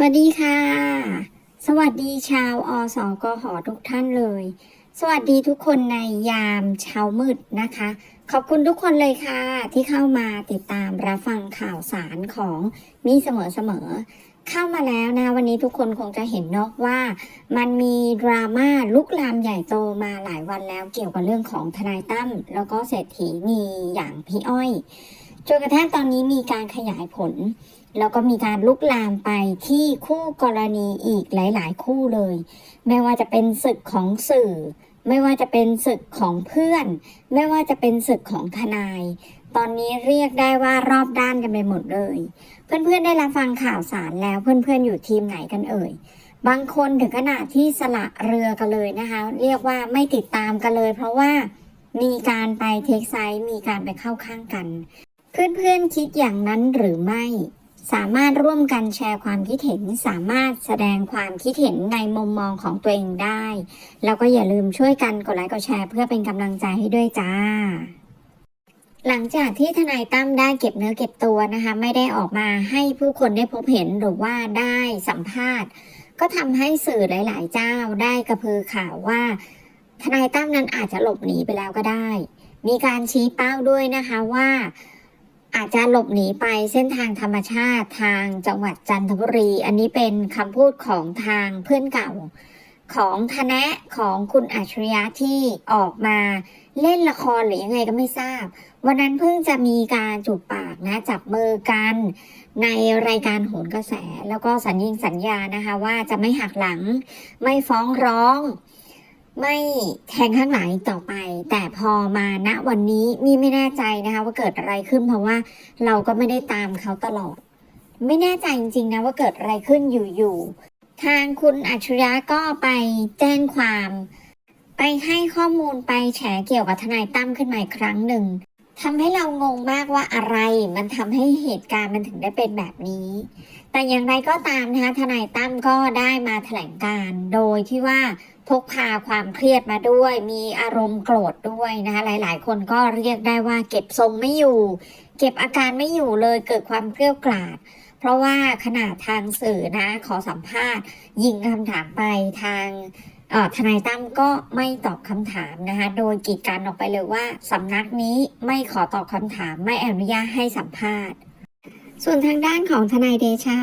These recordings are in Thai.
สวัสดีค่ะ สวัสดีชาวอสกหอทุกท่านเลย สวัสดีทุกคนในยามเช้ามืดนะคะ ขอบคุณทุกคนเลยค่ะ ที่เข้ามาติดตามรับฟังข่าวสารของมีเสมอเสมอเข้ามาแล้วนะวันนี้ทุกคนคงจะเห็นเนาะว่ามันมีดราม่าลุกลามใหญ่โตมาหลายวันแล้วเกี่ยวกับเรื่องของทนายตั้มแล้วก็เศรษฐีนีอย่างพี่อ้อยจนกระทั่งตอนนี้มีการขยายผล แล้วก็มีการลุกลามไปที่คู่กรณีอีกหลาย ๆ คู่เลย ไม่ว่าจะเป็นศึกของสื่อ ไม่ว่าจะเป็นศึกของเพื่อน ไม่ว่าจะเป็นศึกของทนาย ตอนนี้เรียกได้ว่ารอบด้านกันไปหมดเลย เพื่อน ๆ ได้รับฟังข่าวสารแล้วเพื่อน ๆ อยู่ทีมไหนกันเอ่ย บางคนถึงขนาดที่สละเรือกันเลยนะคะ เรียกว่าไม่ติดตามกันเลย เพราะว่ามีการไปเทคไซส์มีการไปเข้าข้างกัน เพื่อนๆคิดอย่างนั้นหรือไม่ สามารถร่วมกันแชร์ความคิดเห็น สามารถแสดงความคิดเห็นในมุมมองของตัวเองได้ แล้วก็อย่าลืมช่วยกันกดไลค์กดแชร์เพื่อเป็นกำลังใจให้ด้วยจ้าหลังจากที่ทนายตั้มได้เก็บเนื้อเก็บตัวนะคะไม่ได้ออกมาให้ผู้คนได้พบเห็นหรือว่าได้สัมภาษณ์ ก็ทำให้สื่อหลาย ๆ เจ้าได้กระพือข่าวว่า ทนายตั้มนั้นอาจจะหลบหนีไปแล้วก็ได้ มีการชี้เป้าด้วยนะคะว่า อาจจะหลบหนีไปเส้นทางธรรมชาติทางจังหวัดจันทบุรี อันนี้เป็นคำพูดของทางเพื่อนเก่า ของทนะ ของคุณอัจฉริยะที่ออกมาเล่นละครหรือยังไงก็ไม่ทราบ วันนั้นเพิ่งจะมีการจูบปากนะจับมือกัน ในรายการโหนกระแส แล้วก็สัญญิงสัญญานะคะ ว่าจะไม่หักหลังไม่ฟ้องร้อง ไม่แทงข้างหลังอีกต่อไป แต่พอมาณวันนี้มีไม่แน่ใจนะคะว่าเกิดอะไรขึ้นเพราะว่าเราก็ไม่ได้ตามเขาตลอด ไม่แน่ใจจริงๆนะว่าเกิดอะไรขึ้นอยู่ๆทางคุณอัจฉริยะก็ไปแจ้งความ ไปให้ข้อมูลไปแฉเกี่ยวกับทนายตั้มขึ้นมาอีกครั้งหนึ่งทำให้เรางงมากว่าอะไรมันทำให้เหตุการณ์มันถึงได้เป็นแบบนี้ แต่อย่างไรก็ตามนะคะทนายตั้มก็ได้มาแถลงการ โดยที่ว่า พกพาความเครียดมาด้วย มีอารมณ์โกรธด้วยนะคะหลาย ๆ คนก็เรียกได้ว่าเก็บทรงไม่อยู่ เก็บอาการไม่อยู่เลยเกิดความเกรี้ยวกราดเพราะว่าขนาดทางสื่อนะขอสัมภาษณ์ ยิงคำถามไปทางทนายตั้มก็ไม่ตอบคำถามนะคะ โดยกีดกันออกไปเลยว่าสำนักนี้ไม่ขอตอบคำถามไม่อนุญาตให้สัมภาษณ์ ส่วนทางด้านของทนายเดชา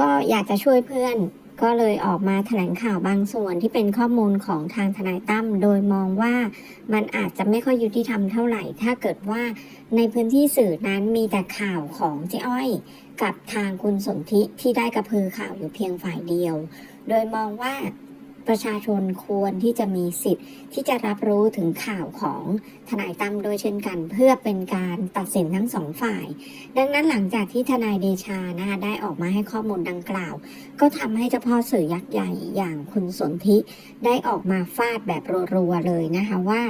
ก็อยากจะช่วยเพื่อน ก็เลยออกมาแถลงข่าวบางส่วนที่เป็นข้อมูลของทางทนายตั้มโดยมองว่ามันอาจจะไม่ค่อยยุติธรรมเท่าไหร่ ถ้าเกิดว่าในพื้นที่สื่อนั้นมีแต่ข่าวของเจ๊อ้อย กับทางคุณสนธิที่ได้กระพือข่าวอยู่เพียงฝ่ายเดียว โดยมองว่า ประชาชนควรที่จะมีสิทธิ์ ที่จะรับรู้ถึงข่าวของทนายตั้มโดยเช่นกัน เพื่อเป็นการตัดสินทั้งสองฝ่าย ดังนั้นหลังจากที่ทนายเดชานะคะได้ออกมาให้ข้อมูลดังกล่าว ก็ทำให้เจ้าพ่อสื่อยักษ์ใหญ่อย่างคุณสนธิได้ออกมาฟาดแบบรัวๆเลยนะคะว่า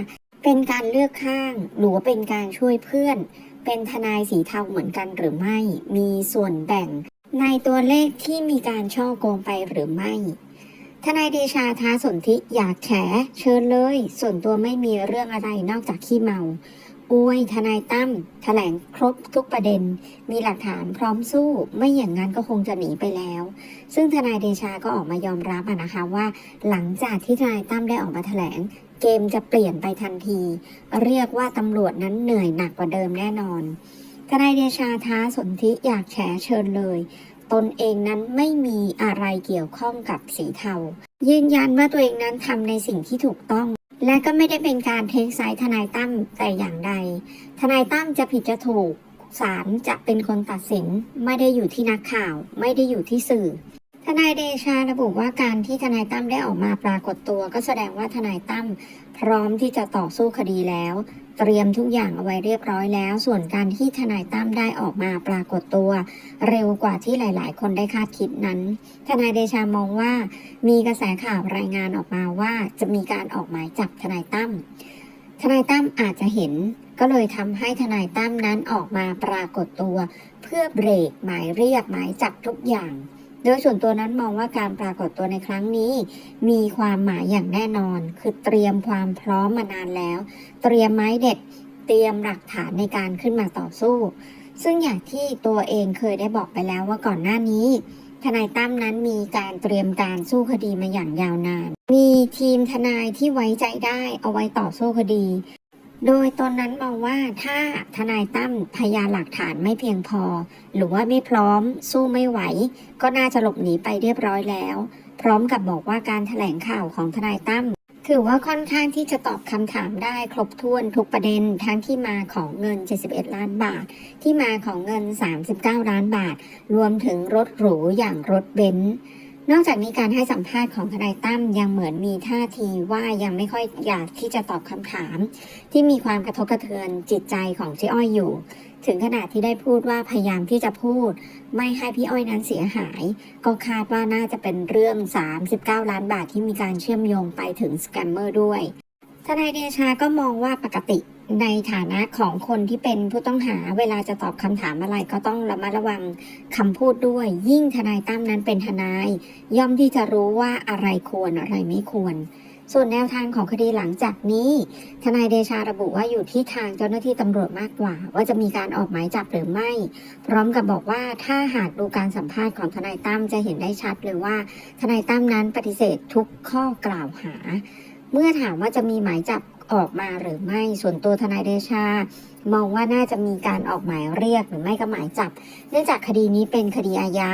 เป็นการเลือกข้างหรือว่าเป็นการช่วยเพื่อน เป็นทนายสีเทาเหมือนกันหรือไม่มีส่วนแบ่งในตัวเลขที่มีการช่อโกงไปหรือไม่ ทนายเดชาท้าสนธิอยากแฉเชิญเลย ส่วนตัวไม่มีเรื่องอะไรนอกจากขี้เมาอวยทนายตั้มแถลงครบทุกประเด็น มีหลักฐานพร้อมสู้ ไม่อย่างนั้นก็คงจะหนีไปแล้ว ซึ่งทนายเดชาก็ออกมายอมรับนะคะว่า หลังจากที่ทนายตั้มได้ออกมาแถลง เกมจะเปลี่ยนไปทันที เรียกว่าตำรวจนั้นเหนื่อยหนักกว่าเดิมแน่นอนทนายเดชาท้าสนธิอยากแฉเชิญเลย ตนเองนั้นไม่มีอะไรเกี่ยวข้องกับสีเทา ยืนยันว่าตัวเองนั้นทำในสิ่งที่ถูกต้อง และก็ไม่ได้เป็นการเทคไซส์ทนายตั้มแต่อย่างใด ทนายตั้มจะผิดจะถูกศาลจะเป็นคนตัดสิน ไม่ได้อยู่ที่นักข่าว ไม่ได้อยู่ที่สื่อทนายเดชาระบุว่าการที่ทนายตั้มได้ออกมาปรากฏตัว ก็แสดงว่าทนายตั้มพร้อมที่จะต่อสู้คดีแล้ว เตรียมทุกอย่างเอาไว้เรียบร้อยแล้ว ส่วนการที่ทนายตั้มได้ออกมาปรากฏตัว เร็วกว่าที่หลาย ๆ คนได้คาดคิดนั้น ทนายเดชามองว่า มีกระแสข่าวรายงานออกมาว่าจะมีการออกหมายจับทนายตั้มทนายตั้มอาจจะเห็นก็เลยทำให้ทนายตั้มนั้นออกมาปรากฏตัว เพื่อเบรกหมายเรียกหมายจับทุกอย่าง โดยส่วนตัวนั้นมองว่าการปรากฏตัวในครั้งนี้ มีความหมายอย่างแน่นอน คือเตรียมความพร้อมมานานแล้ว เตรียมไม้เด็ด เตรียมหลักฐานในการขึ้นมาต่อสู้ ซึ่งอย่างที่ตัวเองเคยได้บอกไปแล้วว่าก่อนหน้านี้ทนายตั้มนั้นมีการเตรียมการสู้คดีมาอย่างยาวนาน มีทีมทนายที่ไว้ใจได้เอาไว้ต่อสู้คดี โดยตนนั้นมองว่าถ้าทนายตั้มพยานหลักฐานไม่เพียงพอ หรือว่าไม่พร้อมสู้ไม่ไหว ก็น่าจะหลบหนีไปเรียบร้อยแล้ว พร้อมกับบอกว่าการถแถลงข่าวของทนายตั้มถือว่าค่อนข้างที่จะตอบคำถามได้ครบถ้วนทุกประเด็นทั้งที่มาของเงิน 71 ล้านบาท ที่มาของเงิน 39 ล้านบาท รวมถึงรถหรูอย่างรถเบนซ์ นอกจากนี้การให้สัมภาษณ์ของทนายตั้มยังเหมือนมีท่าทีว่ายังไม่ค่อยอยากที่จะตอบคำถาม ที่มีความกระทบกระเทือนจิตใจของเจ๊อ้อยอยู่ ถึงขนาดที่ได้พูดว่าพยายามที่จะพูด ไม่ให้พี่อ้อยนั้นเสียหาย ก็คาดว่าน่าจะเป็นเรื่อง 39 ล้านบาทที่มีการเชื่อมโยงไปถึงสแกมเมอร์ด้วยทนายเดชาก็มองว่าปกติ ในฐานะของคนที่เป็นผู้ต้องหาเวลาจะตอบคำถามอะไรก็ต้องระมัดระวังคำพูดด้วย ยิ่งทนายตั้มนั้นเป็นทนาย ย่อมที่จะรู้ว่าอะไรควรอะไรไม่ควร ส่วนแนวทางของคดีหลังจากนี้ ทนายเดชาระบุว่าอยู่ที่ทางเจ้าหน้าที่ตำรวจมากกว่า ว่าจะมีการออกหมายจับหรือไม่ พร้อมกับบอกว่าถ้าหากดูการสัมภาษณ์ของทนายตั้มจะเห็นได้ชัดเลยว่า ทนายตั้มนั้นปฏิเสธทุกข้อกล่าวหา เมื่อถามว่าจะมีหมายจับ ออกมาหรือไม่ส่วนตัวทนายเดชามองว่าน่าจะมีการออกหมายเรียกหรือไม่ก็หมายจับ เนื่องจากคดีนี้เป็นคดีอาญา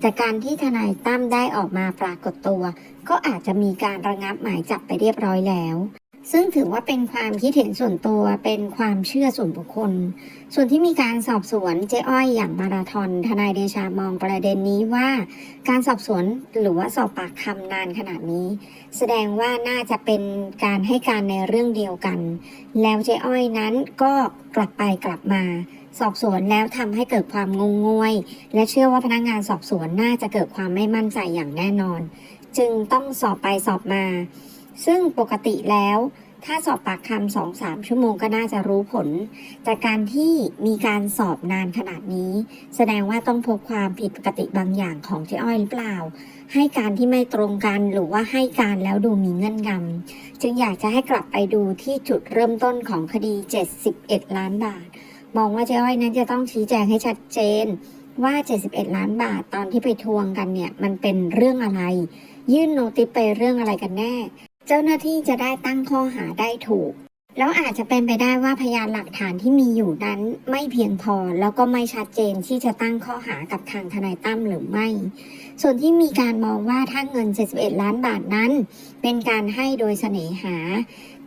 แต่การที่ทนายตั้มได้ออกมาปรากฏตัว ก็อาจจะมีการระงับหมายจับไปเรียบร้อยแล้ว ซึ่งถือว่าเป็นความคิดเห็นส่วนตัวเป็นความเชื่อส่วนบุคคล ส่วนที่มีการสอบสวนเจ๊อ้อยอย่างมาราธอนทนายเดชามองประเด็นนี้ว่า การสอบสวนหรือว่าสอบปากคำนานขนาดนี้ แสดงว่าน่าจะเป็นการให้การในเรื่องเดียวกัน แล้วเจ๊อ้อยนั้นก็กลับไปกลับมาสอบสวนแล้วทำให้เกิดความงงงวย และเชื่อว่าพนักงานสอบสวนน่าจะเกิดความไม่มั่นใจอย่างแน่นอน จึงต้องสอบไปสอบมา ซึ่งปกติแล้วถ้าสอบปากคำสองสามชั่วโมงก็น่าจะรู้ผล แต่การที่มีการสอบนานขนาดนี้ แสดงว่าต้องพบความผิดปกติบางอย่างของเจ๊อ้อยหรือเปล่า ให้การที่ไม่ตรงกันหรือว่าให้การแล้วดูมีเงื่อนงำจึงอยากจะให้กลับไปดูที่จุดเริ่มต้นของคดี 71 ล้านบาท มองว่าเจ๊อ้อยนั้นจะต้องชี้แจงให้ชัดเจนว่า 71 ล้านบาทตอนที่ไปทวงกันเนี่ยมันเป็นเรื่องอะไร ยื่นโนติไปเรื่องอะไรกันแน่ เจ้าหน้าที่จะได้ตั้งข้อหาได้ถูก แล้วอาจจะเป็นไปได้ว่าพยานหลักฐานที่มีอยู่นั้นไม่เพียงพอ แล้วก็ไม่ชัดเจนที่จะตั้งข้อหากับทางทนายตั้มหรือไม่ ส่วนที่มีการมองว่าถ้าเงิน 71 ล้านบาทนั้น เป็นการให้โดยเสน่หา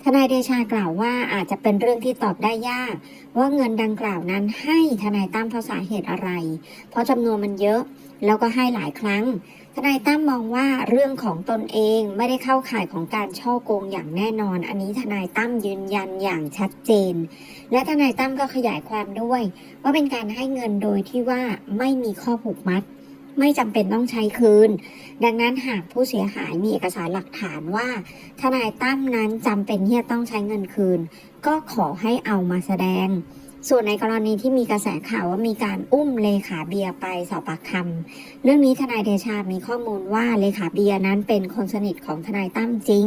ทนายเดชากล่าวว่าอาจจะเป็นเรื่องที่ตอบได้ยาก ว่าเงินดังกล่าวนั้นให้ทนายตั้มเพราะสาเหตุอะไร เพราะจำนวนมันเยอะ แล้วก็ให้หลายครั้ง ทนายตั้มมองว่าเรื่องของตนเองไม่ได้เข้าข่ายของการช่อโกงอย่างแน่นอน อันนี้ทนายตั้มยืนยันอย่างชัดเจน และทนายตั้มก็ขยายความด้วย ว่าเป็นการให้เงินโดยที่ว่าไม่มีข้อผูกมัด ไม่จำเป็นต้องใช้คืน ดังนั้นหากผู้เสียหายมีเอกสารหลักฐานว่า ทนายตั้มนั้นจำเป็นที่จะต้องใช้เงินคืน ก็ขอให้เอามาแสดง ส่วนในกรณีที่มีกระแสข่าวว่ามีการอุ้มเลขาเบียร์ไปสอบปากคำเรื่องนี้ทนายเดชา มีข้อมูลว่าเลขาเบียร์นั้นเป็นคนสนิทของทนายตั้มจริง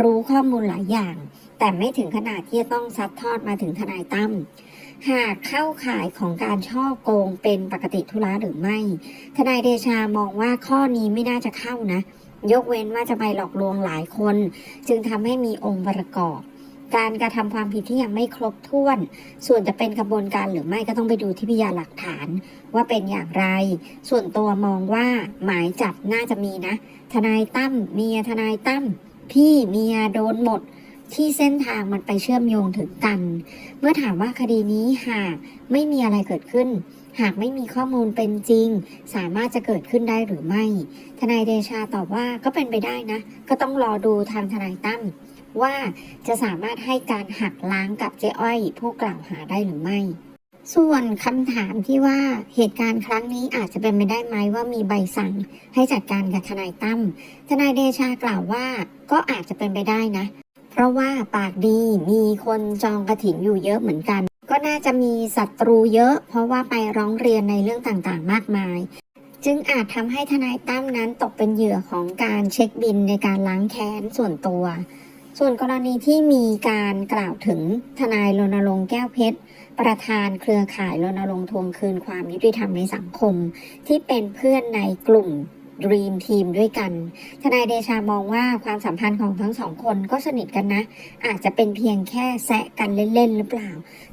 รู้ข้อมูลหลายอย่าง แต่ไม่ถึงขนาดที่จะต้องซัดทอดมาถึงทนายตั้มหากเข้าข่ายของการช่อโกงเป็นปกติธุระหรือไม่ ทนายเดชามองว่าข้อนี้ไม่น่าจะเข้านะ ยกเว้นว่าจะไปหลอกลวงหลายคน จึงทำให้มีองค์ประกอบ การกระทำความผิดที่ยังไม่ครบถ้วน ส่วนจะเป็นกระบวนการหรือไม่ก็ต้องไปดูที่พยานหลักฐานว่าเป็นอย่างไร ส่วนตัวมองว่าหมายจับน่าจะมีนะ ทนายตั้มเมียทนายตั้มพี่เมียโดนหมดที่เส้นทางมันไปเชื่อมโยงถึงกัน เมื่อถามว่าคดีนี้หากไม่มีอะไรเกิดขึ้น หากไม่มีข้อมูลเป็นจริง สามารถจะเกิดขึ้นได้หรือไม่ ทนายเดชาตอบว่าก็เป็นไปได้นะ ก็ต้องรอดูทางทนายตั้ม ว่าจะสามารถให้การหักล้างกับเจ๊อ้อยผู้กล่าวหาได้หรือไม่ ส่วนคำถามที่ว่าเหตุการณ์ครั้งนี้อาจจะเป็นไปได้ไหมว่ามีใบสั่งให้จัดการกับทนายตั้มทนายเดชากล่าวว่าก็อาจจะเป็นไปได้นะ เพราะว่าปากดีมีคนจองกระถินอยู่เยอะเหมือนกัน ก็น่าจะมีศัตรูเยอะ เพราะว่าไปร้องเรียนในเรื่องต่างๆ มากมายจึงอาจทำให้ทนายตั้มนั้นตกเป็นเหยื่อของการเช็คบินในการล้างแค้นส่วนตัว ส่วนกรณีที่มีการกล่าวถึงทนายรณรงค์แก้วเพชร ประธานเครือข่ายรณรงค์ทวงคืนความยุติธรรมในสังคม ที่เป็นเพื่อนในกลุ่ม Dream Team ด้วยกัน ทนายเดชามองว่าความสัมพันธ์ของทั้งสองคนก็สนิทกันนะ อาจจะเป็นเพียงแค่แซะกันเล่น ๆ หรือเปล่า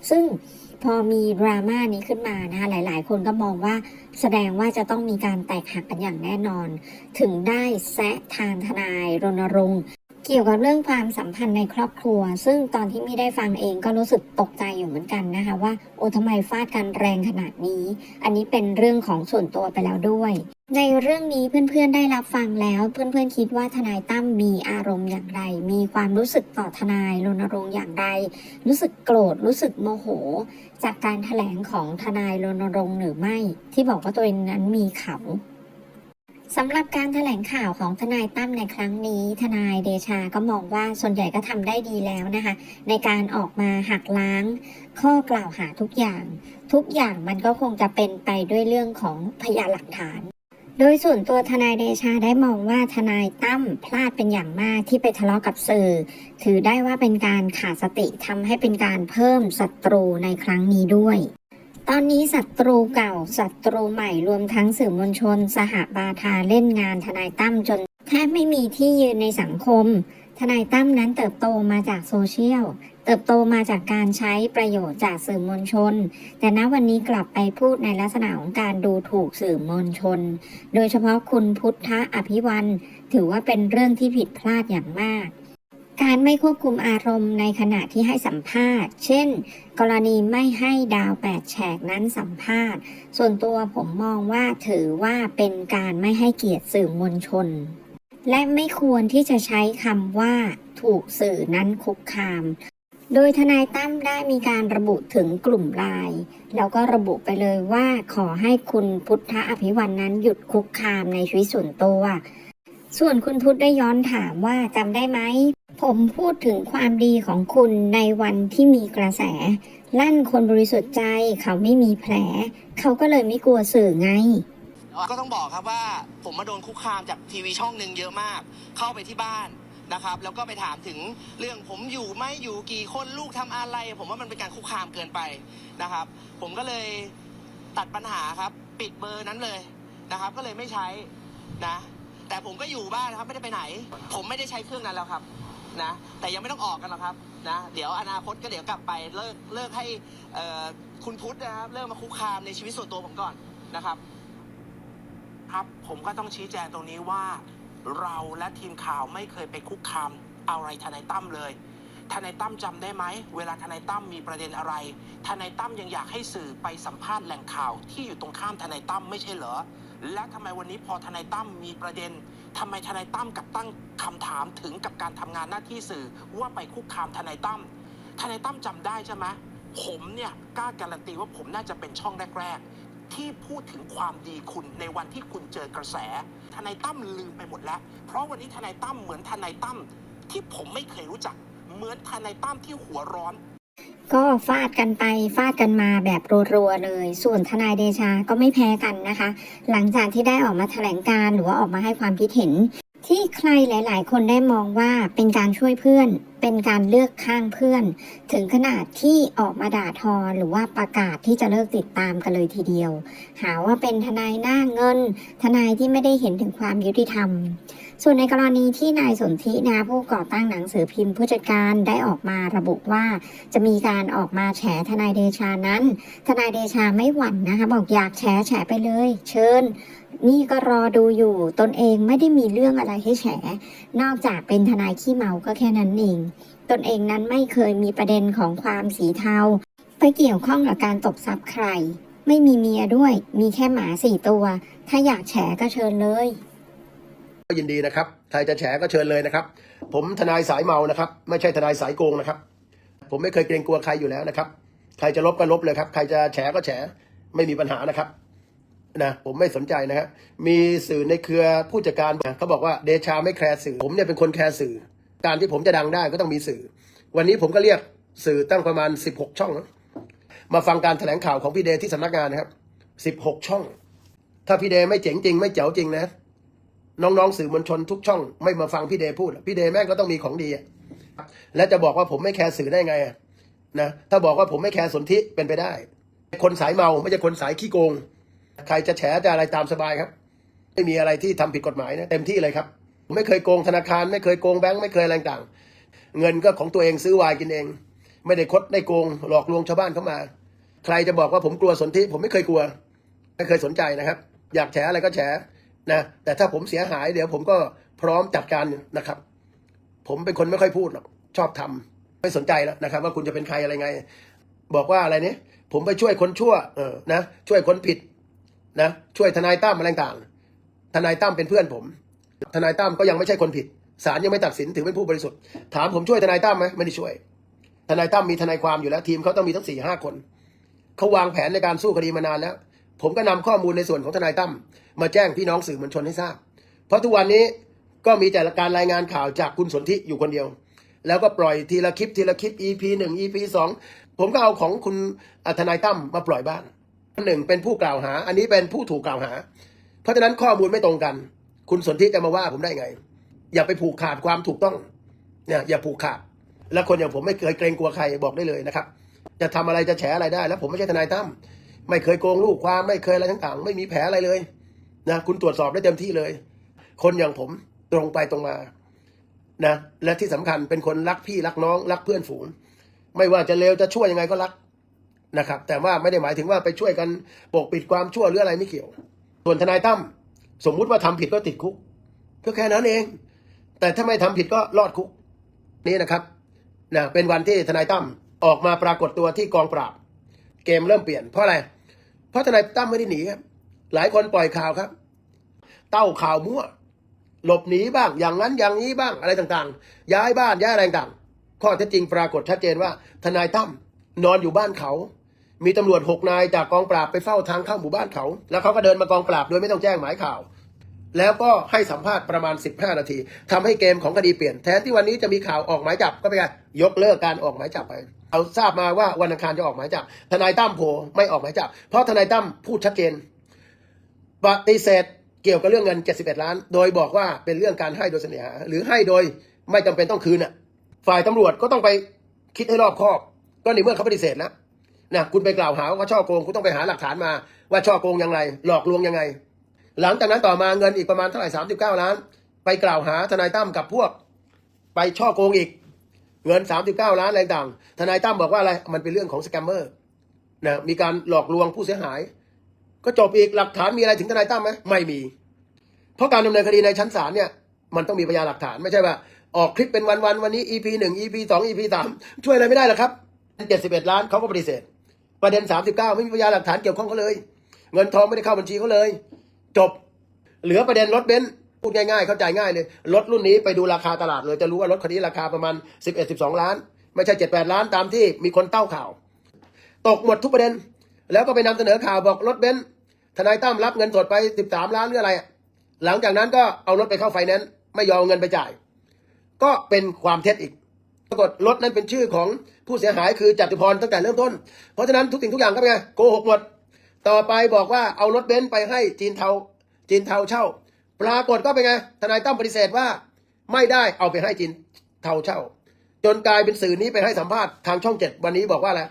ซึ่งพอมีดราม่านี้ขึ้นมานะคะหลาย ๆ คนก็มองว่าแสดงว่าจะต้องมีการแตกหักกันอย่างแน่นอน ถึงได้แซะทางทนายรณรงค์ เกี่ยวกับเรื่องความสัมพันธ์ในครอบครัว ซึ่งตอนที่ม่ได้ฟังเองก็รู้สึกตกใจอยู่เหมือนกันนะคะ ว่าโอ้ทำไมฟาดกันแรงขนาดนี้ อันนี้เป็นเรื่องของส่วนตัวไปแล้วด้วย ในเรื่องนี้เพื่อนๆได้รับฟังแล้ว เพื่อนๆคิดว่าทนายตั้มมีอารมณ์อย่างไร มีความรู้สึกต่อทนายรณรงค์อย่างไร รู้สึกโกรธรู้สึกโมโห จากการแถลงของทนายรณรงค์หรือไม่ ที่บอกว่าตัวเองนั้นมีเขา สำหรับการแถลงข่าวของทนายตั้มในครั้งนี้ ทนายเดชาก็มองว่าส่วนใหญ่ก็ทำได้ดีแล้วนะคะ ในการออกมาหักล้าง ข้อกล่าวหาทุกอย่าง ทุกอย่างมันก็คงจะเป็นไปด้วยเรื่องของพยานหลักฐาน โดยส่วนตัวทนายเดชาได้มองว่าทนายตั้มพลาดเป็นอย่างมากที่ไปทะเลาะกับสื่อ ถือได้ว่าเป็นการขาดสติทำให้เป็นการเพิ่มศัตรูในครั้งนี้ด้วย ตอนนี้ศัตรูเก่าศัตรูใหม่รวมทั้งสื่อมวลชน สหบาทาเล่นงานทนายตั้มจนแทบไม่มีที่ยืนในสังคม ทนายตั้มนั้นเติบโตมาจากโซเชียล เติบโตมาจากการใช้ประโยชน์จากสื่อมวลชน แต่ณวันนี้กลับไปพูดในลักษณะของการดูถูกสื่อมวลชน โดยเฉพาะคุณพุทธะอภิวันถือว่าเป็นเรื่องที่ผิดพลาดอย่างมาก การไม่ควบคุมอารมณ์ในขณะที่ให้สัมภาษณ์ เช่น กรณีไม่ให้ดาวแปดแฉกนั้นสัมภาษณ์ ส่วนตัวผมมองว่าถือว่าเป็นการไม่ให้เกียรติสื่อมวลชน และไม่ควรที่จะใช้คำว่า ถูกสื่อนั้นคุกคาม โดยทนายตั้มได้มีการระบุถึงกลุ่มไลน์แล้วก็ระบุไปเลยว่าขอให้คุณพุทธอภิวันนั้นหยุดคุกคามในชีวิตส่วนตัว ส่วนคุณพุทธได้ย้อนถามว่าจำได้ไหม ผมพูดถึงความดีของคุณในวันที่มีกระแส ลั่นคนบริสุทธิ์ใจเขาไม่มีแผล เขาก็เลยไม่กลัวสื่อไง ก็ต้องบอกครับว่าผมมาโดนคุกคามจากทีวีช่องหนึ่งเยอะมาก เข้าไปที่บ้านนะครับ แล้วก็ไปถามถึงเรื่องผมอยู่ไม่อยู่กี่คนลูกทำอะไร ผมว่ามันเป็นการคุกคามเกินไปนะครับ ผมก็เลยตัดปัญหาครับ ปิดเบอร์นั้นเลยนะครับ ก็เลยไม่ใช้นะ แต่ผมก็อยู่บ้านครับไม่ได้ไปไหน ผมไม่ได้ใช้เครื่องนั้นแล้วครับนะแต่ยังไม่ต้องออกกันหรอกครับนะเดี๋ยวอนาคตก็เดี๋ยวกลับไปเลิกเลิกให้คุณพุทธนะครับเลิกมาคุกคามในชีวิตส่วนตัวผมก่อนนะครับ ครับผมก็ต้องชี้แจงตรงนี้ว่า เราและทีมข่าวไม่เคยไปคุกคามอะไรทนายตั้มเลยทนายตั้มจำได้ไหม เวลาทนายตั้มมีประเด็นอะไรทนายตั้มยังอยากให้สื่อไปสัมภาษณ์แหล่งข่าวที่อยู่ตรงข้ามทนายตั้มไม่ใช่เหรอ และทำไมวันนี้พอทนายตั้มมีประเด็นทำไมทนายตั้มกลับตั้งคำถามถึงกับการทำงานหน้าที่สื่อว่าไปคุกคามทนายตั้มทนายตั้มจำได้ใช่ไหมผมเนี่ยกล้าการันตีว่าผมน่าจะเป็นช่องแรก ๆ ที่พูดถึงความดีคุณในวันที่คุณเจอกระแส ทนายตั้มลืมไปหมดแล้ว เพราะวันนี้ทนายตั้มเหมือนทนายตั้มที่ผมไม่เคยรู้จัก เหมือนทนายตั้มที่หัวร้อน ก็ฟาดกันไปฟาดกันมาแบบรัวๆเลย ส่วนทนายเดชาก็ไม่แพ้กันนะคะ หลังจากที่ได้ออกมาแถลงการหรือว่าออกมาให้ความคิดเห็น ที่ใครหลาย ๆ คนได้มองว่าเป็นการช่วยเพื่อน เป็นการเลือกข้างเพื่อน ถึงขนาดที่ออกมาด่าทอหรือว่าประกาศที่จะเลิกติดตามกันเลยทีเดียว หาว่าเป็นทนายหน้าเงิน ทนายที่ไม่ได้เห็นถึงความยุติธรรม ส่วนในกรณีที่นายสนธินะผู้ก่อตั้งหนังสือพิมพ์ผู้จัดการได้ออกมาระบุว่า จะมีการออกมาแฉทนายเดชานั้น ทนายเดชาไม่หวั่นนะคะ บอกอยากแฉแฉไปเลย เชิญ นี่ก็รอดูอยู่ตนเองไม่ได้มีเรื่องอะไรให้แฉ นอกจากเป็นทนายขี้เมาก็แค่นั้นเอง ตนเองนั้นไม่เคยมีประเด็นของความสีเทาไปเกี่ยวข้องกับการตบทรัพย์ใคร ไม่มีเมียด้วย มีแค่หมาสี่ตัว ถ้าอยากแฉก็เชิญเลย ยินดีนะครับใครจะแฉก็เชิญเลยนะครับ ผมทนายสายเมานะครับ ไม่ใช่ทนายสายโกงนะครับ ผมไม่เคยเกรงกลัวใครอยู่แล้วนะครับ ใครจะลบก็ลบเลยครับ ใครจะแฉก็แฉไม่มีปัญหานะครับนะผมไม่สนใจนะฮะมีสื่อในเครือผู้จัดการเขาบอกว่าเดชาไม่แคร์สื่อ ผมเนี่ยเป็นคนแคร์สื่อ การที่ผมจะดังได้ก็ต้องมีสื่อ วันนี้ผมก็เรียกสื่อตั้งประมาณ 16 ช่องนะมาฟังการแถลงข่าวของพี่เดที่สำนักงานนะครับ 16 ช่อง ถ้าพี่เดไม่เจ๋งจริงไม่เจ๋วจริงนะ น้องๆสื่อมวลชนทุกช่องไม่มาฟังพี่เดพูด พี่เดแม่งก็ต้องมีของดีและจะบอกว่าผมไม่แคร์สื่อได้ไงนะถ้าบอกว่าผมไม่แคร์สนธิเป็นไปได้ คนสายเมาไม่ใช่คนสายขี้โกง ใครจะแฉจะอะไรตามสบายครับ ไม่มีอะไรที่ทำผิดกฎหมายนะเต็มที่เลยครับผมไม่เคยโกงธนาคาร ไม่เคยโกงแบงค์ไม่เคยอะไรต่างเงินก็ของตัวเองซื้อวายกินเอง ไม่ได้คดได้โกงหลอกลวงชาวบ้านเข้ามา ใครจะบอกว่าผมกลัวสนธิผมไม่เคยกลัว ไม่เคยสนใจนะครับ อยากแฉอะไรก็แฉ นะแต่ถ้าผมเสียหายเดี๋ยวผมก็พร้อมจัดการนะครับ ผมเป็นคนไม่ค่อยพูดหรอกชอบทำไม่สนใจแล้วนะครับ ว่าคุณจะเป็นใครอะไรไง บอกว่าอะไรเนี่ยผมไปช่วยคนชั่วเออนะช่วยคนผิดนะช่วยทนายตั้มอะไรต่างๆทนายตั้มเป็นเพื่อนผม ทนายตั้มก็ยังไม่ใช่คนผิดศาลยังไม่ตัดสินถือเป็นผู้บริสุทธิ์ถามผมช่วยทนายตั้มไหมไม่ได้ช่วย ทนายตั้มมีทนายความอยู่แล้วทีมเขาต้องมีทั้งสี่ห้าคนเขาวางแผนในการสู้คดีมานานแล้ว ผมก็นำข้อมูลในส่วนของทนายตั้มมาแจ้งพี่น้องสื่อมวลชนให้ทราบ เพราะทุกวันนี้ก็มีแต่การรายงานข่าวจากคุณสนธิอยู่คนเดียว แล้วก็ปล่อยทีละคลิปทีละคลิป EP หนึ่ง EP สองผมก็เอาของคุณทนายตั้มมาปล่อยบ้างหนึ่งเป็นผู้กล่าวหา อันนี้เป็นผู้ถูกกล่าวหา เพราะฉะนั้นข้อมูลไม่ตรงกัน คุณสนธิจะมาว่าผมได้ไง อย่าไปผูกขาดความถูกต้องเนี่ยอย่าผูกขาด และคนอย่างผมไม่เคยเกรงกลัวใครบอกได้เลยนะครับ จะทำอะไรจะแฉอะไรได้ แล้วผมไม่ใช่ทนายตั้ม ไม่เคยโกงลูกความไม่เคยอะไรต่างๆไม่มีแผลอะไรเลยนะคุณตรวจสอบได้เต็มที่เลย คนอย่างผมตรงไปตรงมานะและที่สำคัญเป็นคนรักพี่รักน้องรักเพื่อนฝูง ไม่ว่าจะเลวจะชั่วยังไงก็รักนะครับ แต่ว่าไม่ได้หมายถึงว่าไปช่วยกันปกปิดความชั่วหรืออะไรไม่เกี่ยว ส่วนทนายตั้มสมมุติว่าทำผิดก็ติดคุกก็แค่นั้นเอง แต่ถ้าไม่ทำผิดก็รอดคุก นี่นะครับนะเป็นวันที่ทนายตั้มออกมาปรากฏตัวที่กองปราบ เกมเริ่มเปลี่ยนเพราะอะไร เพราะทนายตั้มไม่ได้หนีครับ หลายคนปล่อยข่าวครับ เต้าข่าวมั่ว หลบหนีบ้าง อย่างนั้นอย่างนี้บ้างอะไรต่างๆ ย้ายบ้านย้ายอะไรต่างๆข้อเท็จจริงปรากฏชัดเจนว่าทนายตั้มนอนอยู่บ้านเขา มีตำรวจหกนายจากกองปราบไปเฝ้าทางเข้าหมู่บ้านเขา แล้วเขาก็เดินมากองปราบโดยไม่ต้องแจ้งหมายข่าว แล้วก็ให้สัมภาษณ์ประมาณ 15 นาทีทำให้เกมของคดีเปลี่ยน แทนที่วันนี้จะมีข่าวออกหมายจับก็เป็นยกเลิกการออกหมายจับไป เอาทราบมาว่าวันอังคารจะออกหมายจับทนายตั้มโผล่ไม่ออกหมายจับ เพราะทนายตั้มพูดชัดเจนปฏิเสธเกี่ยวกับเรื่องเงิน 71 ล้าน โดยบอกว่าเป็นเรื่องการให้โดยเสน่หา หรือให้โดยไม่จำเป็นต้องคืนน่ะ ฝ่ายตำรวจก็ต้องไปคิดให้รอบคอบ ก็ในเมื่อเขาปฏิเสธแล้วนะคุณไปกล่าวหาว่าช่อโกงคุณต้องไปหาหลักฐานมา ว่าช่อโกงยังไง หลอกลวงยังไง หลังจากนั้นต่อมาเงินอีกประมาณเท่าไหร่39 ล้าน ไปกล่าวหาทนายตั้มกับพวก ไปช่อโกงอีก เงิน 39 ล้านอะไรต่างทนายตั้มบอกว่าอะไรมันเป็นเรื่องของสแกมเมอร์นะมีการหลอกลวงผู้เสียหาย ก็จบอีกหลักฐานมีอะไรถึงทนายตั้มไหมไม่มี เพราะการดำเนินคดีในชั้นศาลเนี่ยมันต้องมีพยานหลักฐานไม่ใช่ว่าออกคลิปเป็นวันๆวันนี้ EP หนึ่ง EP สอง EP สามช่วยอะไรไม่ได้หรอกครับเจ็ดสิบเอ็ดล้านเขาก็ปฏิเสธ ประเด็นสามสิบเก้าไม่มีพยานหลักฐานเกี่ยวข้องเขาเลย เงินทองไม่ได้เข้าบัญชีเขาเลย จบ เหลือประเด็นรถเบนซ์ พูดง่ายๆ เข้าใจง่ายเลย รถรุ่นนี้ไปดูราคาตลาดเลย จะรู้ว่ารถคันนี้ราคาประมาณ 11 12 ล้าน ไม่ใช่ 7 8 ล้านตามที่มีคนเต้าข่าว ตกหมดทุกประเด็น แล้วก็ไปนำเสนอข่าวบอกรถเบนซ์ทนายตั้มรับเงินสดไป 13 ล้านหรืออะไร หลังจากนั้นก็เอารถไปเข้าไฟแนนซ์ไม่ยอมเอาเงินไปจ่าย ก็เป็นความเท็จอีก ปรากฏรถนั้นเป็นชื่อของผู้เสียหายคือจตุพรตั้งแต่เริ่มต้น เพราะฉะนั้นทุกสิ่งทุกอย่างก็เป็นไงโกหกหมด ต่อไปบอกว่าเอารถเบนซ์ไปให้จีนเทาจีนเทาเช่า ปรากฏก็เป็นไง ทนายตั้มปฏิเสธว่า ไม่ได้เอาไปให้จีนเทาเช่า จนกลายเป็นสื่อนี้ไปให้สัมภาษณ์ทางช่องเจ็ดวันนี้บอกว่าอะไร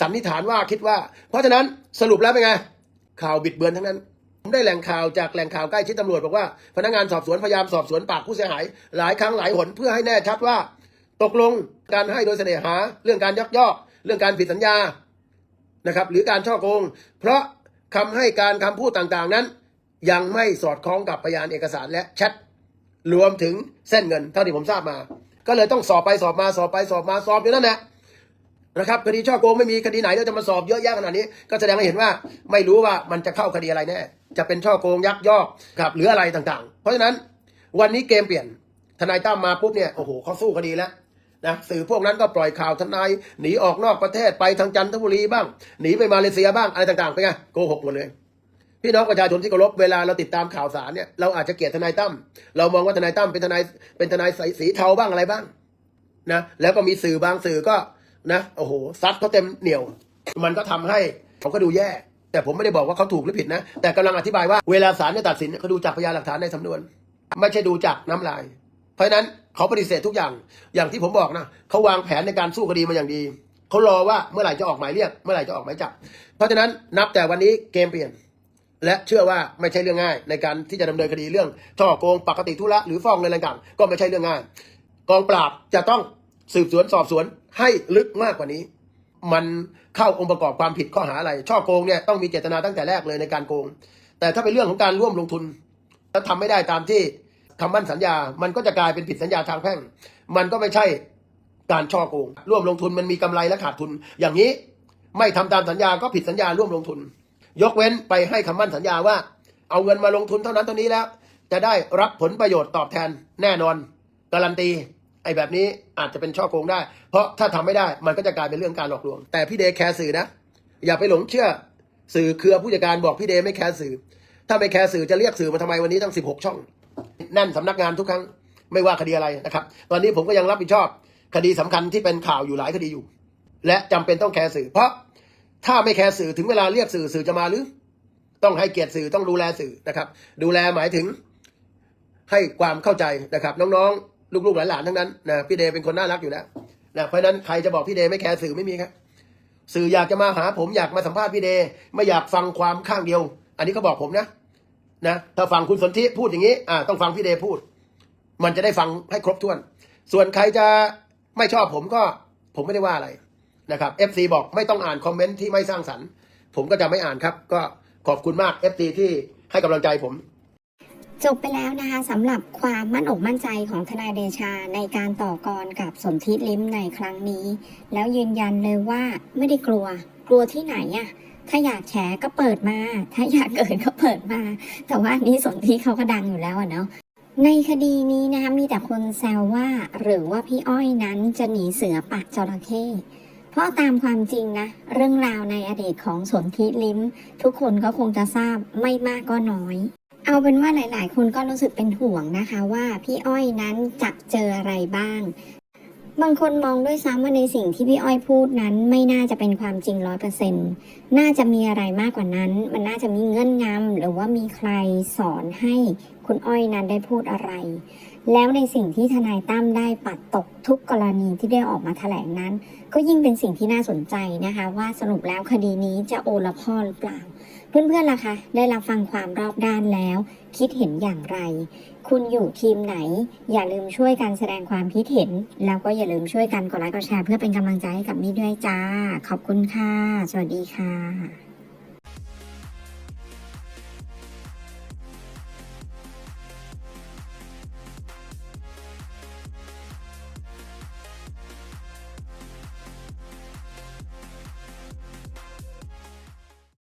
สันนิษฐานว่าคิดว่า เพราะฉะนั้นสรุปแล้วเป็นไง ข่าวบิดเบือนทั้งนั้น ผมได้แหล่งข่าวจากแหล่งข่าวใกล้ชิดตำรวจบอกว่า พนักงานสอบสวนพยายามสอบสวนปากผู้เสียหาย หลายครั้งหลายหนเพื่อให้แน่ชัดว่า ตกลงการให้โดยเสน่หา เรื่องการยักยอกเรื่องการผิดสัญญานะครับ หรือการช่อโกง เพราะคำให้การคำพูดต่างๆนั้น ยังไม่สอดคล้องกับพยานเอกสารและแชทรวมถึงเส้นเงินเท่าที่ผมทราบมา ก็เลยต้องสอบไปสอบมาสอบไปสอบมาสอบอยู่นั่นแหละนะครับคดีช่อโกงไม่มีคดีไหนที่จะมาสอบเยอะแยะขนาดนี้ ก็แสดงให้เห็นว่าไม่รู้ว่ามันจะเข้าคดีอะไรแน่จะเป็นช่อโกงยักยอกครับหรืออะไรต่างๆ เพราะฉะนั้นวันนี้เกมเปลี่ยนทนายตั้มมาปุ๊บเนี่ยโอ้โหเขาสู้คดีแล้วนะสื่อพวกนั้นก็ปล่อยข่าวทนายหนีออกนอกประเทศไปทางจันทบุรีบ้าง หนีไปมาเลเซียบ้างอะไรต่างๆไปไงโกหกหมดเลย พี่น้องประชาชนที่เคารพเวลาเราติดตามข่าวสารเนี่ยเราอาจจะเกลียดทนายตั้มเรามองว่าทนายตั้มเป็นทนายเป็นทนายสีเทาบ้างอะไรบ้างนะแล้วก็มีสื่อบางสื่อก็นะโอ้โหซัดเขาเต็มเหนียว มันก็ทำให้เขาก็ดูแย่ แต่ผมไม่ได้บอกว่าเขาถูกหรือผิดนะ แต่กำลังอธิบายว่าเวลาศาลจะตัดสินเขาดูจากพยานหลักฐานในสำนวน ไม่ใช่ดูจากน้ำลาย เพราะฉะนั้นเขาปฏิเสธทุกอย่างอย่างที่ผมบอกนะเขาวางแผนในการสู้คดีมาอย่างดีเขารอว่าเมื่อไหร่จะออกหมายเรียกเมื่อไหร่จะออกหมายจับเพราะฉะนั้นนับแต่วันนี้เกมเปลี่ยน และเชื่อว่าไม่ใช่เรื่องง่าย ในการที่จะดำเนินคดีเรื่องช่อโกงปกติธุระหรือฟ้องเงินอะไรต่างก็ไม่ใช่เรื่องง่าย กองปราบจะต้องสืบสวนสอบสวนให้ลึกมากกว่านี้ มันเข้าองค์ประกอบความผิดข้อหาอะไรช่อโกงเนี่ยต้องมีเจตนาตั้งแต่แรกเลยในการโกง แต่ถ้าเป็นเรื่องของการร่วมลงทุนแล้วทำไม่ได้ตามที่คำมั่นสัญญา มันก็จะกลายเป็นผิดสัญญาทางแพ่ง มันก็ไม่ใช่การช่อโกง ร่วมลงทุนมันมีกำไรและขาดทุน อย่างนี้ไม่ทำตามสัญญาก็ผิดสัญญาร่วมลงทุน ยกเว้นไปให้คำมั่นสัญญาว่า เอาเงินมาลงทุนเท่านั้นเท่านี้แล้ว จะได้รับผลประโยชน์ตอบแทนแน่นอน การันตี ไอ้แบบนี้อาจจะเป็นช่อโกงได้ เพราะถ้าทำไม่ได้มันก็จะกลายเป็นเรื่องการหลอกลวง แต่พี่เดย์แคร์สื่อนะ อย่าไปหลงเชื่อสื่อเครือผู้จัดการบอกพี่เดย์ไม่แคร์สื่อ ถ้าไม่แคร์สื่อจะเรียกสื่อมาทำไมวันนี้ตั้ง 16 ช่องแน่นสำนักงานทุกครั้งไม่ว่าคดีอะไรนะครับ ตอนนี้ผมก็ยังรับผิดชอบ คดีสำคัญที่เป็นข่าวอยู่หลายคดีอยู่ และจำเป็นต้องแคร์สื่อเพราะ ถ้าไม่แคร์สื่อถึงเวลาเรียกสื่อสื่อจะมาหรือ ต้องให้เกียรติสื่อต้องดูแลสื่อนะครับ ดูแลหมายถึงให้ความเข้าใจนะครับ น้องๆ ลูกๆหลานๆทั้งนั้นนะพี่เดย์เป็นคนน่ารักอยู่แล้วนะเพราะนั้นใครจะบอกพี่เดย์ไม่แคร์สื่อไม่มีครับสื่ออยากจะมาหาผมอยากมาสัมภาษณ์พี่เดย์ไม่อยากฟังความข้างเดียว อันนี้เขาบอกผมนะนะถ้าฟังคุณสนธิพูดอย่างนี้อ่าต้องฟังพี่เดย์พูด มันจะได้ฟังให้ครบถ้วน ส่วนใครจะไม่ชอบผมก็ผมไม่ได้ว่าอะไร นะครับ FC บอกไม่ต้องอ่านคอมเมนต์ที่ไม่สร้างสรรค์ ผมก็จะไม่อ่านครับ ก็ขอบคุณมาก FC ที่ให้กำลังใจผม จบไปแล้วนะคะสำหรับความมั่นอกมั่นใจของทนายเดชาในการต่อกรกับสนธิลิ้มในครั้งนี้ แล้วยืนยันเลยว่าไม่ได้กลัว กลัวที่ไหนอะถ้าอยากแฉก็เปิดมา ถ้าอยากเกิดก็เปิดมา แต่ว่านี้สนธิเขาก็ดังอยู่แล้วอะเนาะในคดีนี้นะคะมีแต่คนแซวว่า หรือว่าพี่อ้อยนั้นจะหนีเสือปะจระเข้ เพราะตามความจริงนะ เรื่องราวในอดีตของสนธิลิ้ม ทุกคนก็คงจะทราบไม่มากก็น้อย เอาเป็นว่าหลาย ๆ คนก็รู้สึกเป็นห่วงนะคะว่าพี่อ้อยนั้นจะเจออะไรบ้าง บางคนมองด้วยซ้ำว่าในสิ่งที่พี่อ้อยพูดนั้นไม่น่าจะเป็นความจริงร้อยเปอร์เซ็นน่าจะมีอะไรมากกว่านั้น มันน่าจะมีเงื่อนงำหรือว่ามีใครสอนให้คุณอ้อยนั้นได้พูดอะไร แล้วในสิ่งที่ทนายตั้มได้ปัดตกทุกกรณีที่ได้ออกมาแถลงนั้น ก็ยิ่งเป็นสิ่งที่น่าสนใจนะคะ ว่าสรุปแล้วคดีนี้จะโอละพ่อหรือเปล่า เพื่อนๆล่ะคะ ได้รับฟังความรอบด้านแล้ว คิดเห็นอย่างไร คุณอยู่ทีมไหน อย่าลืมช่วยกันแสดงความคิดเห็น แล้วก็อย่าลืมช่วยกันกดไลค์กดแชร์เพื่อเป็นกำลังใจให้กับมี่ด้วยจ้า ขอบคุณค่ะ สวัสดีค่ะ